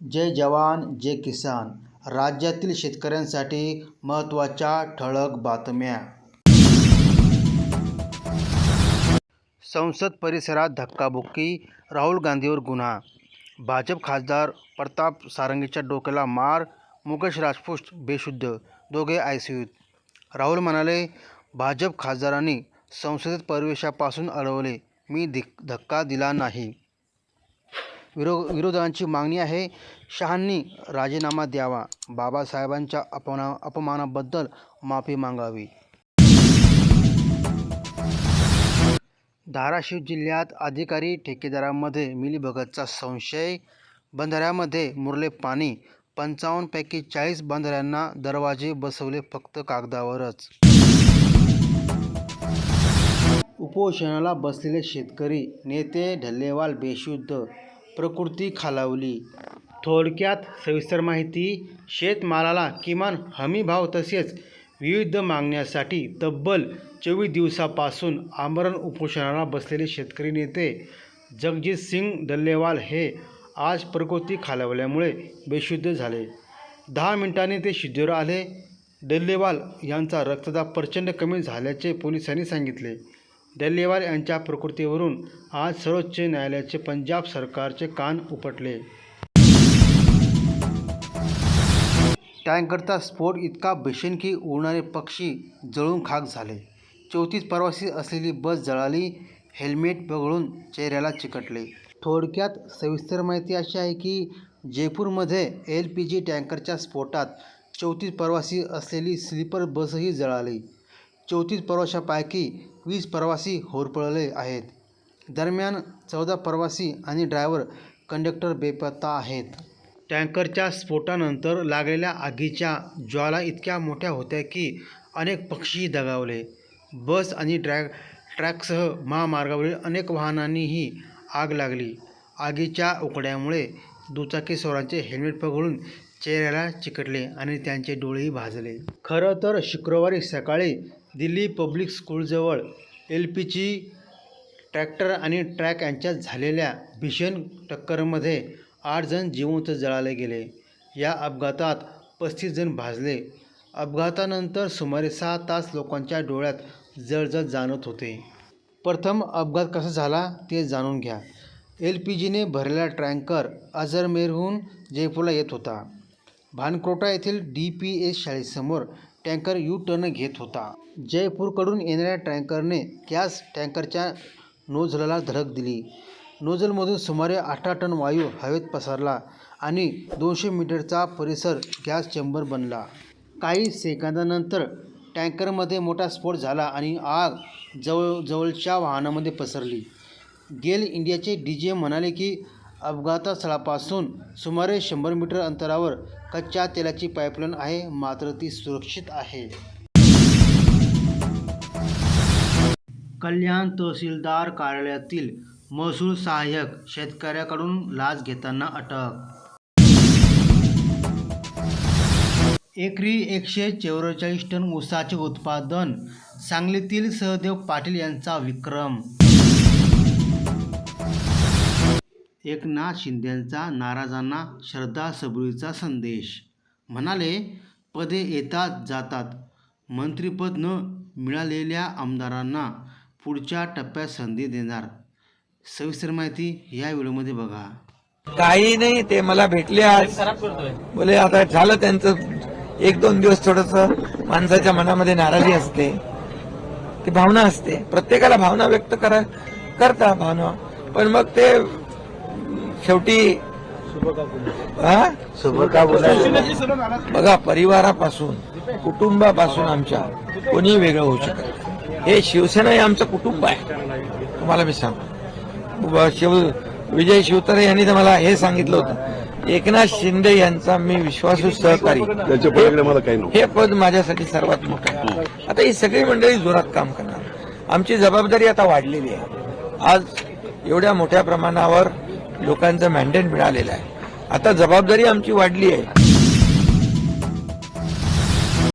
जय जवान जय किसान. राज्यातील शेतकऱ्यांसाठी महत्त्वाच्या ठळक बातम्या. संसद परिसरात धक्काबुक्की राहुल गांधीवर गुन्हा. भाजप खासदार प्रताप सारंगीच्या डोक्याला मार मुकेश राजपूत बेशुद्ध दोघे आय सी यूत राहुल म्हणाले भाजप खासदारांनी संसदेत प्रवेशापासून अडवले. मी धिक धक्का दिला नाही. विरो विरोधकांची मागणी आहे. शहांनी राजीनामा द्यावा. बाबासाहेबांच्या अपना अपमानाबद्दल माफी मागावी. धाराशिव जिल्ह्यात अधिकारी ठेकेदारांमध्ये मिलीभगतचा संशय. बंधाऱ्यामध्ये मुरले पाणी. पंचावन्नपैकी चाळीस बंधाऱ्यांना दरवाजे बसवले फक्त कागदावरच. उपोषणाला बसलेले शेतकरी नेते ढल्लेवाल बेशुद्ध प्रकृती खालावली. थोडक्यात सविस्तर माहिती शेतमालाला किमान हमी भाव तसेच विविध मागण्यासाठी तब्बल चोवीस दिवसापासून आमरण उपोषणाला बसलेले शेतकरी नेते जगजित सिंग डल्लेवाल हे आज प्रकृती खालावल्यामुळे बेशुद्ध झाले. दहा मिनिटांनी ते शुद्धीवर आले. डल्लेवाल यांचा रक्तदाब प्रचंड कमी झाल्याचे पोलिसांनी सांगितले. डल्लेवार यांच्या प्रकृतीवरून आज सर्वोच्च न्यायालयाचे पंजाब सरकारचे कान उपटले. टँकरचा स्फोट इतका भीषण की उडणारे पक्षी जळून खाक झाले. चौतीस प्रवासी असलेली बस जळाली हेल्मेट बघळून चेहऱ्याला चिकटले. थोडक्यात सविस्तर माहिती अशी आहे की जयपूरमध्ये एल पी जी टँकरच्या स्फोटात चौतीस प्रवासी असलेली स्लीपर बसही जळाली. चौतीस प्रवाशांपैकी वीस प्रवासी होरपळले आहेत. दरम्यान चौदा प्रवासी आणि ड्रायव्हर कंडक्टर बेपत्ता आहेत. टँकरच्या स्फोटानंतर लागलेल्या आगीच्या ज्वाला इतक्या मोठ्या होत्या की अनेक पक्षी दगावले. बस आणि ट्रॅक ट्रॅकसह महामार्गावरील अनेक वाहनांनीही आग लागली. आगीच्या उकड्यामुळे दुचाकीस्वारांचे हेल्मेट पगळून चेहऱ्याला चिकटले आणि त्यांचे डोळेही भाजले. खरं तर शुक्रवारी सकाळी दिल्ली पब्लिक स्कूलजवळ एल पीची ट्रॅक्टर आणि ट्रॅक यांच्यात झालेल्या भीषण टक्करमध्ये आठ जण जिवंत जळाले गेले. या अपघातात पस्तीस जण भाजले. अपघातानंतर सुमारे सहा तास लोकांच्या डोळ्यात जळजळ जाणत होते. प्रथम अपघात कसा झाला ते जाणून घ्या. एल पी जीने भरलेला ट्रँकर अजरमेरहून जयपूरला येत होता. भानक्रोटा येथील डी पी एस शाळेसमोर टँकर यू टर्न घेत होता. जयपूरकडून येणाऱ्या टँकरने गॅस टँकरच्या नोझलला धडक दिली. नोझलमधून सुमारे अठरा टन वायू हवेत पसरला आणि दोनशे मीटरचा परिसर गॅस चेंबर बनला. काही सेकंदानंतर टँकरमध्ये मोठा स्फोट झाला आणि आग जवळ जवळच्या वाहनामध्ये पसरली. गेल इंडियाचे डी जे म्हणाले की अपघातस्थळापासून सुमारे शंभर मीटर अंतरावर कच्च्या तेलाची पाईपलाईन आहे मात्र ती सुरक्षित आहे. कल्याण तहसीलदार कार्यालयातील महसूल सहाय्यक शेतकऱ्याकडून लाच घेताना अटक. एकरी एकशे चौवेचाळीस टन ऊसाचे उत्पादन सांगलीतील सहदेव पाटील यांचा विक्रम. एकनाथ शिंदेंचा नाराजांना श्रद्धा सबुरीचा संदेश. म्हणाले पदे येतात जातात. मंत्रिपद न मिळालेल्या आमदारांना पुढच्या टप्प्यात संधी देणार. सविस्तर माहिती या व्हिडिओमध्ये बघा. काही नाही ते मला भेटले आज. बोले आता झालं त्यांचं एक दोन दिवस थोडस माणसाच्या मनामध्ये नाराजी असते. ती भावना असते. प्रत्येकाला भावना व्यक्त करा करता भावना. पण मग ते शेवटी हा? का बघा परिवारापासून कुटुंबापासून आमच्या कोणी वेगळं होऊ शकत. हे शिवसेना हे आमचं कुटुंब आहे. तुम्हाला मी सांगतो. शिव विजय शिवतारे यांनी तर मला हे सांगितलं होतं. एकनाथ शिंदे यांचा मी विश्वासू सहकारी. हे पद माझ्यासाठी सर्वात मोठं आहे. आता ही सगळी मंडळी जोरात काम करणार. आमची जबाबदारी आता वाढलेली आहे. आज एवढ्या मोठ्या प्रमाणावर लोकांचं मॅन्डेट मिळालेलं आहे. आता जबाबदारी आमची वाढली आहे.